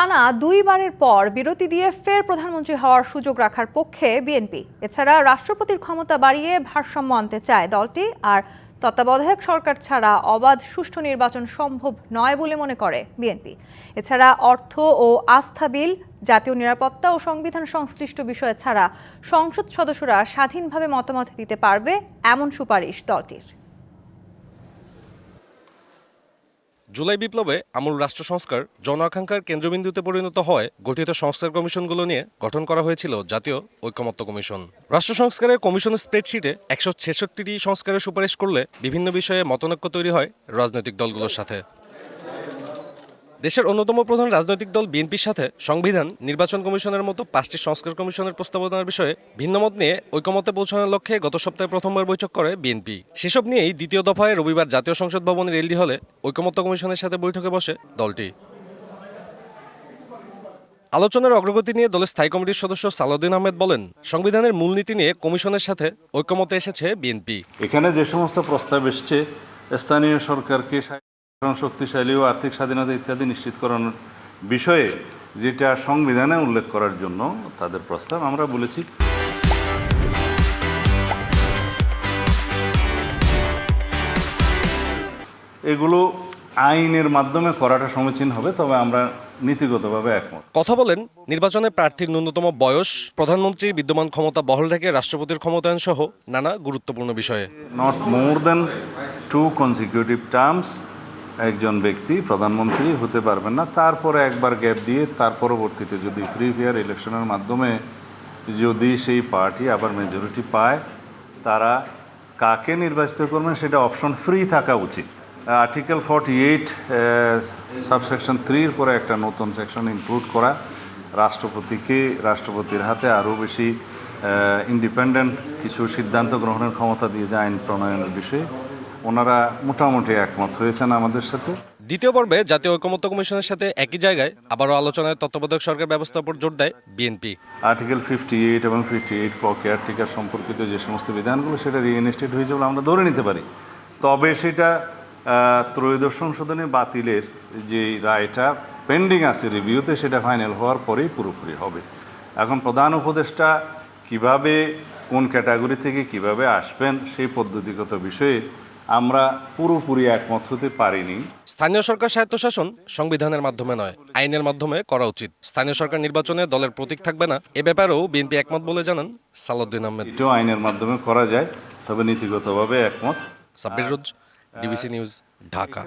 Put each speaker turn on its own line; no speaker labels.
টানা দুইবারের পর বিরতি দিয়ে ফের প্রধানমন্ত্রী হওয়ার সুযোগ রাখার পক্ষে বিএনপি। এছাড়া রাষ্ট্রপতির ক্ষমতা বাড়িয়ে ভারসাম্য আনতে চায় দলটি আর তত্ত্বাবধায়ক সরকার ছাড়া অবাধ সুষ্ঠু নির্বাচন সম্ভব নয় বলে মনে করে বিএনপি। এছাড়া অর্থ ও আস্থা বিল, জাতীয় নিরাপত্তা ও সংবিধান সংশ্লিষ্ট বিষয় ছাড়া সংসদ সদস্যরা স্বাধীনভাবে মতামত দিতে পারবে এমন সুপারিশ দলটির।
জুলাই বিপ্লবে আমূল রাষ্ট্র সংস্কার জন আকাঙ্ক্ষার কেন্দ্রবিন্দুতে পরিণত হয় গঠিত সংস্কার কমিশনগুলো নিয়ে গঠন করা হয়েছিল জাতীয় ঐকমত্য কমিশন। রাষ্ট্র সংস্কারে কমিশনের স্প্রেডশিটে একশো ছেষট্টিটি সংস্কারের সুপারিশ করলে বিভিন্ন বিষয়ে মতনৈক্য তৈরি হয় রাজনৈতিক দলগুলোর সাথে। দেশের অন্যতম প্রধান রাজনৈতিক দল বিএনপির সাথে সংবিধান, নির্বাচন কমিশনের মতো পাঁচটি সংস্কার কমিশনের প্রস্তাবনার বিষয়ে ভিন্নমত নিয়ে ঐকমত্যে পৌঁছানোর লক্ষ্যে গত সপ্তাহে প্রথমবার বৈঠক করে বিএনপি। সেসব নিয়েই দ্বিতীয় দফায় রবিবার জাতীয় সংসদ ভবনের এলডি হলে ঐকমত্য কমিশনের সাথে বৈঠকে বসে দলটি। আলোচনার অগ্রগতি নিয়ে দলের স্থায়ী কমিটির সদস্য সালাউদ্দিন আহমেদ বলেন, সংবিধানের মূলনীতি নিয়ে কমিশনের সাথে ঐকমতে এসেছে বিএনপি।
এখানে যে সমস্ত প্রস্তাব এসছে, স্থানীয় সরকারকে শক্তিশালী ও আর্থিক স্বাধীনতা ইত্যাদি নিশ্চিত করানোর বিষয়ে যেটা সংবিধানে উল্লেখ করার জন্য তাদের প্রস্তাব আমরা বলেছি। এগুলো আইনের মাধ্যমে করাটা সমীচীন হবে তবে আমরা নীতিগতভাবে একমত।
কথা বলেন নির্বাচনে প্রার্থীর ন্যূনতম বয়স প্রধানমন্ত্রী বিদ্যমান ক্ষমতা বহল রেখে রাষ্ট্রপতির ক্ষমতায়ন সহ নানা গুরুত্বপূর্ণ বিষয়ে।
Not more than two consecutive terms একজন ব্যক্তি, প্রধানমন্ত্রী হতে পারবেন না। তারপরে একবার গ্যাপ দিয়ে তার পরবর্তীতে যদি ফ্রি ফেয়ার ইলেকশনের মাধ্যমে যদি সেই পার্টি আবার মেজরিটি পায়, তারা কাকে নির্বাচিত করবেন সেটা অপশন ফ্রি থাকা উচিত। আর্টিকেল ফর্টি এইট সাবসেকশন থ্রির পরে একটা নতুন সেকশন ইনক্লুড করা। রাষ্ট্রপতিকে, রাষ্ট্রপতির হাতে আরও বেশি ইন্ডিপেন্ডেন্ট কিছু সিদ্ধান্ত গ্রহণের ক্ষমতা দিয়ে যায় আইন প্রণয়নের বিষয়ে ওনারা মোটামুটি একমত হয়েছেন আমাদের সাথে।
দ্বিতীয় পর্বে জাতীয় ঐকমত্য কমিশনের সাথে একই জায়গায় আবারও আলোচনায় তত্ত্বাবধায়ক সরকার ব্যবস্থার উপর জোর দেয় বিএনপি
আর্টিকেল ফিফটি এইট এবং ফিফটি এইট কেয়ার টিকার সম্পর্কিত যে সমস্ত বিধানগুলো সেটা রিইনস্টেট হয়ে যাবে আমরা ধরে নিতে পারি। তবে সেটা ত্রয়োদশ সংশোধনী বাতিলের যে রায়টা পেন্ডিং আছে রিভিউতে সেটা ফাইনাল হওয়ার পরেই পুরোপুরি হবে। এখন প্রধান উপদেষ্টা কীভাবে কোন ক্যাটাগরি থেকে কীভাবে আসবেন সেই পদ্ধতিগত বিষয়ে আমরা পুরোপুরি একমত হতে পারিনি।
স্থানীয় সরকার স্বায়ত্তশাসন সংবিধানের মাধ্যমে নয় আইনের মাধ্যমে করা উচিত। স্থানীয় সরকার নির্বাচনে দলের প্রতীক থাকবে না। এ ব্যাপারেও বিএনপি একমত বলে জানান সালাউদ্দিন আহমেদ।
এটাও আইনের মাধ্যমে করা যায় তবে নীতিগতভাবে একমত।
Sabbir Roj DBC news Dhaka.